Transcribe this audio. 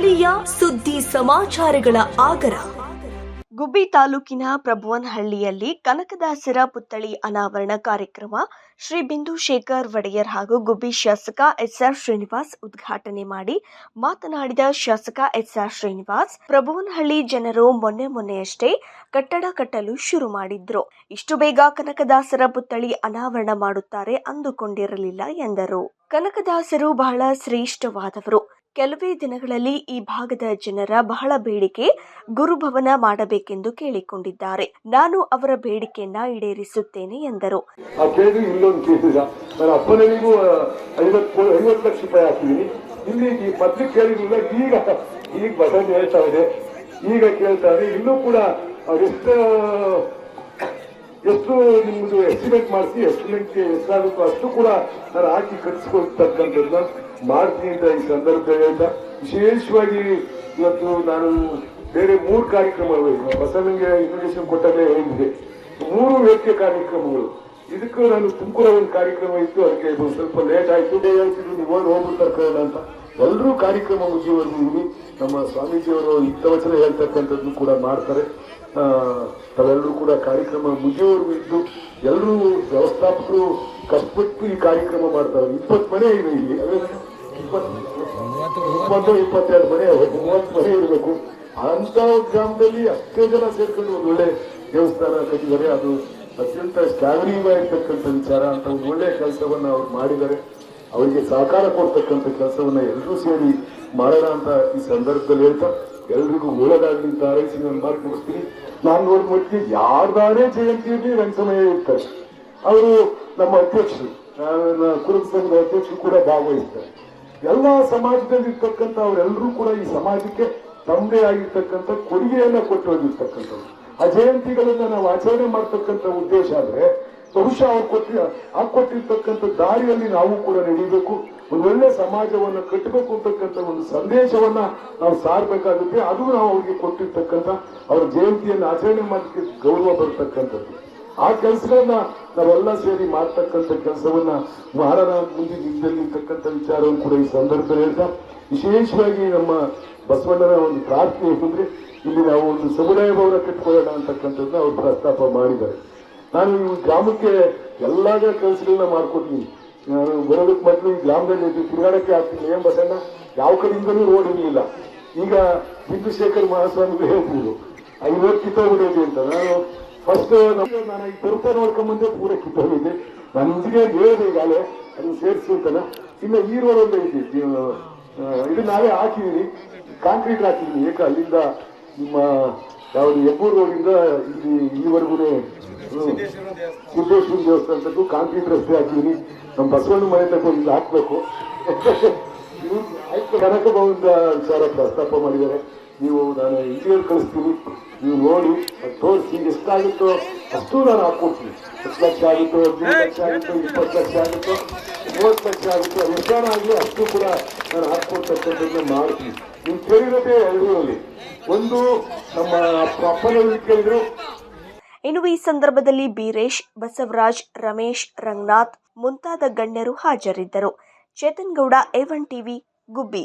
ಸ್ಥಳೀಯ ಸುದ್ದಿ ಸಮಾಚಾರಗಳ ಆಗರ. ಗುಬ್ಬಿ ತಾಲೂಕಿನ ಪ್ರಭುವನಹಳ್ಳಿಯಲ್ಲಿ ಕನಕದಾಸರ ಪುತ್ಥಳಿ ಅನಾವರಣ ಕಾರ್ಯಕ್ರಮ ಶ್ರೀ ಬಿಂದು ಶೇಖರ್ ಒಡೆಯರ್ ಹಾಗೂ ಗುಬ್ಬಿ ಶಾಸಕ ಎಸ್ಆರ್ ಶ್ರೀನಿವಾಸ್ ಉದ್ಘಾಟನೆ ಮಾಡಿ ಮಾತನಾಡಿದ ಶಾಸಕ ಎಸ್ಆರ್ ಶ್ರೀನಿವಾಸ್, ಪ್ರಭುವನಹಳ್ಳಿ ಜನರು ಮೊನ್ನೆ ಮೊನ್ನೆಯಷ್ಟೇ ಕಟ್ಟಡ ಕಟ್ಟಲು ಶುರು ಮಾಡಿದ್ರು. ಇಷ್ಟು ಬೇಗ ಕನಕದಾಸರ ಪುತ್ಥಳಿ ಅನಾವರಣ ಮಾಡುತ್ತಾರೆ ಅಂದುಕೊಂಡಿರಲಿಲ್ಲ ಎಂದರು. ಕನಕದಾಸರು ಬಹಳ ಶ್ರೇಷ್ಠವಾದವರು. ಕೆಲವೇ ದಿನಗಳಲ್ಲಿ ಈ ಭಾಗದ ಜನರ ಬಹಳ ಬೇಡಿಕೆ ಗುರುಭವನ ಮಾಡಬೇಕೆಂದು ಕೇಳಿಕೊಂಡಿದ್ದಾರೆ. ನಾನು ಅವರ ಬೇಡಿಕೆಯನ್ನ ಈಡೇರಿಸುತ್ತೇನೆ ಎಂದರು. ಇಲ್ಲಿ ಈಗ ಕೇಳ್ತಾರೆ ಇನ್ನೂ ಕೂಡ ಎಷ್ಟು ಎಷ್ಟು ನಿಮ್ಮದು ಎಸ್ಟಿಮೇಟ್ ಮಾಡಿಸಿ ಎಸ್ಟಿಮೇಟ್ಗೆ ಎಷ್ಟಾಗುತ್ತೋ ಅಷ್ಟು ಕೂಡ ನಾನು ಹಾಕಿ ಕಟ್ಸ್ಕೊಳ್ತಕ್ಕಂಥದ್ದನ್ನ ಮಾಡ್ತೀನಿ ಅಂತ ಈ ಸಂದರ್ಭದಲ್ಲಿ ಹೇಳ್ತಾ, ವಿಶೇಷವಾಗಿ ಇವತ್ತು ನಾನು ಬೇರೆ ಮೂರು ಕಾರ್ಯಕ್ರಮಗಳು ಬಸವನಿಗೆ ಇನ್ವಿಟೇಷನ್ ಕೊಟ್ಟಾಗಲೇ ಹೇಳಿದೆ ಮೂರು ವ್ಯಕ್ತಿಯ ಕಾರ್ಯಕ್ರಮಗಳು. ಇದಕ್ಕೂ ನಾನು ತುಮಕೂರು ಒಂದು ಕಾರ್ಯಕ್ರಮ ಇತ್ತು, ಅದಕ್ಕೆ ಸ್ವಲ್ಪ ಲೇಟ್ ಆಯ್ತು. ಹೇಳ್ತಿದ್ರು, ನೀವು ಹೋಗಿ ಹೋಗ್ಬಿಟ್ಟು ಕರ್ಕೊಳ್ಳೋಣ ಅಂತ. ಎಲ್ಲರೂ ಕಾರ್ಯಕ್ರಮ ಮುಗಿಯುವವರೆಗೂ ಇದ್ದೀವಿ ನಮ್ಮ ಸ್ವಾಮೀಜಿಯವರು ಹಿತವಚನ ಹೇಳ್ತಕ್ಕಂಥದ್ದು ಕೂಡ ಮಾಡ್ತಾರೆ. ತಾವೆಲ್ಲರೂ ಕೂಡ ಕಾರ್ಯಕ್ರಮ ಮುಗಿಯುವವರೆಗೂ ಇದ್ದು, ಎಲ್ಲರೂ ವ್ಯವಸ್ಥಾಪಕರು ಕಷ್ಟಪಟ್ಟು ಈ ಕಾರ್ಯಕ್ರಮ ಮಾಡ್ತಾರೆ. ಇಪ್ಪತ್ತು ಮನೆ ಇದೆ ಇಲ್ಲಿ. ಇಪ್ಪತ್ತು ಇಪ್ಪತ್ತು ಇಪ್ಪತ್ತೆರಡು ಮನೆ ಮೂವತ್ತು ಮನೆ ಇರಬೇಕು. ಅಂತ ಗ್ರಾಮದಲ್ಲಿ ಅಷ್ಟೇ ಜನ ಸೇರ್ಕೊಂಡು ಒಂದು ಒಳ್ಳೆ ದೇವಸ್ಥಾನ ಕಟ್ಟಿದ್ದಾರೆ. ಅದು ಅತ್ಯಂತ ಶ್ಲಾಘನೀಯವಾಗಿರ್ತಕ್ಕಂಥ ವಿಚಾರ ಅಂತ ಒಂದು ಒಳ್ಳೆ ಕೆಲಸವನ್ನ ಅವ್ರು ಮಾಡಿದ್ದಾರೆ. ಅವರಿಗೆ ಸಹಕಾರ ಕೊಡ್ತಕ್ಕಂಥ ಕೆಲಸವನ್ನ ಎಲ್ಲರೂ ಸೇರಿ ಮಾಡೋಣ ಅಂತ ಈ ಸಂದರ್ಭದಲ್ಲಿ ಹೇಳ್ತಾ, ಎಲ್ರಿಗೂ ಒಳ್ಳೆದಾಗ್ಲಿ ಅಂತ ಹಾರೈಸಿ ನಾನು ಮಾರ್ಕ್ ಮುಗಿಸ್ತೀನಿ. ನಾನು ನೋಡಿ ಮಟ್ಟಿಗೆ ಯಾರ್ದಾರೇ ಜಯಂತಿಯಲ್ಲಿ ರಂಗಸಮಯ ಇರ್ತಾರೆ ಅವರು ನಮ್ಮ ಅಧ್ಯಕ್ಷರು ಕುರುಬ ಸಂಘದ ಅಧ್ಯಕ್ಷರು ಕೂಡ ಭಾಗವಹಿಸ್ತಾರೆ. ಎಲ್ಲ ಸಮಾಜದಲ್ಲಿ ಇರ್ತಕ್ಕಂಥ ಅವರೆಲ್ಲರೂ ಕೂಡ ಈ ಸಮಾಜಕ್ಕೆ ತಮ್ಮದೇ ಆಗಿರ್ತಕ್ಕಂಥ ಕೊಡುಗೆಯನ್ನ ಕೊಟ್ಟು ಹೋಗಿರ್ತಕ್ಕಂಥವ್ರು. ಆ ಜಯಂತಿಗಳನ್ನ ನಾವು ಆಚರಣೆ ಮಾಡ್ತಕ್ಕಂಥ ಉದ್ದೇಶ ಆದ್ರೆ ಬಹುಶಃ ಅವ್ರು ಕೊಟ್ಟಿ ಆ ಕೊಟ್ಟಿರ್ತಕ್ಕಂಥ ದಾರಿಯಲ್ಲಿ ನಾವು ಕೂಡ ನಡೀಬೇಕು. ಒಂದು ಒಳ್ಳೆ ಸಮಾಜವನ್ನ ಕಟ್ಟಬೇಕು ಅಂತಕ್ಕಂಥ ಒಂದು ಸಂದೇಶವನ್ನ ನಾವು ಸಾರಬೇಕಾಗುತ್ತೆ. ಅದು ನಾವು ಅವ್ರಿಗೆ ಕೊಟ್ಟಿರ್ತಕ್ಕಂಥ ಅವ್ರ ಜಯಂತಿಯನ್ನು ಆಚರಣೆ ಮಾಡಲಿಕ್ಕೆ ಗೌರವ ಬರ್ತಕ್ಕಂಥದ್ದು. ಆ ಕೆಲಸಗಳನ್ನ ನಾವೆಲ್ಲ ಸೇರಿ ಮಾಡ್ತಕ್ಕಂಥ ಕೆಲಸವನ್ನ ಮಾಡೋಣ ಮುಂದಿನ ದಿನದಲ್ಲಿ ಇರ್ತಕ್ಕಂಥ ವಿಚಾರವನ್ನು ಕೂಡ ಈ ಸಂದರ್ಭದಲ್ಲಿ ಹೇಳ್ತಾ, ವಿಶೇಷವಾಗಿ ನಮ್ಮ ಬಸವಣ್ಣನ ಒಂದು ಪ್ರಾರ್ಥನೆ ಏನಂದ್ರೆ, ಇಲ್ಲಿ ನಾವು ಒಂದು ಸಮುದಾಯ ಭವನ ಕಟ್ಕೊಳ್ಳೋಣ ಅಂತಕ್ಕಂಥದ್ದನ್ನ ಅವರು ಪ್ರಸ್ತಾಪ ಮಾಡಿದ್ದಾರೆ. ನಾನು ಈ ಗ್ರಾಮಕ್ಕೆ ಎಲ್ಲಾದ ಕೆಲಸಗಳನ್ನ ಮಾಡ್ಕೊಡ್ತೀನಿ. ನಾನು ಬರೋದಕ್ಕೆ ಮೊದಲು ಈ ಗ್ರಾಮದಲ್ಲಿ ತಿರುಗಾಡಕ್ಕೆ ಆಗ್ತೀನಿ ಏನ್ ಬಸಣ್ಣ ಯಾವ ಕಡೆಯಿಂದಲೂ ರೋಡ್ ಇರಲಿಲ್ಲ. ಈಗ ಬಿಂದುಶೇಖರ್ ಮಹಾಸ್ವಾಮಿಗಳು ಹೇಳ್ಬೋದು, ಐವತ್ತು ಕಿತ್ತೋಗ್ಬಿಡೋದು ಅಂತ. ನಾನು ಫಸ್ಟ್ ನಾನು ಈ ನೋಡ್ಕೊಂಬಂದೆ ಪೂರ ಕಿತ್ತೋಗಿದ್ದೆ ನಾನು ಇಂಜಿನಿಯರ್ ಹೇಳಿದೆ ಈಗಾಗಲೇ ಅದನ್ನ ಸೇರಿಸಿ ಅಂತನ ಇನ್ನು ಈ ರೋಡ್ ಒಂದು ಐತಿ ಇದು ನಾವೇ ಹಾಕಿದೀನಿ ಕಾಂಕ್ರೀಟ್ ಹಾಕಿದೀನಿ ಏಕ ಅಲ್ಲಿಂದ ನಿಮ್ಮ, ಯಾವುದು ಹೆಬ್ಬೂರು ರೋಡಿಂದ ಇಲ್ಲಿ ಇಲ್ಲಿವರೆಗೂ ಸಿದ್ದೇಶ್ವರ ದೇವಸ್ಥಾನದ್ದು ಕಾಂಕ್ರೀಟ್ ರಸ್ತೆ ಹಾಕಿದೀನಿ ನಮ್ಮ ಬಸವಣ್ಣ ಮನೆ ತಗೊಂಡು ಇಲ್ಲಿ ಹಾಕ್ಬೇಕು. ಕನಕ ಭವನದ ವಿಚಾರ ಪ್ರಸ್ತಾಪ ಮಾಡಿದ್ದಾರೆ. ನೀವು ನಾನು ಇಂಜಿನಿಯರ್ ಕಳಿಸ್ತೀನಿ. ನೀವು ನೋಡಿ ತೋರಿಸಿ ಎಷ್ಟಾಗುತ್ತೋ ಅಷ್ಟು ನಾನು ಹಾಕ್ಕೊಡ್ತೀನಿ. ಹತ್ತು ಲಕ್ಷ ಆಗುತ್ತೋ ಹದಿನೈದು ಲಕ್ಷ ಆಗುತ್ತೋ, ಇಪ್ಪತ್ತು ಲಕ್ಷ ಆಗುತ್ತೋ ಮೂವತ್ತು ಲಕ್ಷ ಆಗುತ್ತೋ ಆಗಲಿ ಅಷ್ಟು ಕೂಡ ನಾನು ಹಾಕ್ಕೊಡ್ತಕ್ಕಂಥದ್ದನ್ನ ಮಾಡ್ತೀನಿ. ನೀವು ಕೇಳಿರೋದೇ ಎರಡೂರಲ್ಲಿ. ಒಂದು ನಮ್ಮ ಪ್ರಾಪರ್ ಕೇಳಿದ್ರು ಇನ್ನು ಈ ಸಂದರ್ಭದಲ್ಲಿ ಬೀರೇಶ್, ಬಸವರಾಜ್, ರಮೇಶ್, ರಂಗನಾಥ್ ಮುಂತಾದ ಗಣ್ಯರು ಹಾಜರಿದ್ದರು. Chetan Gowda Gubbi A one TV news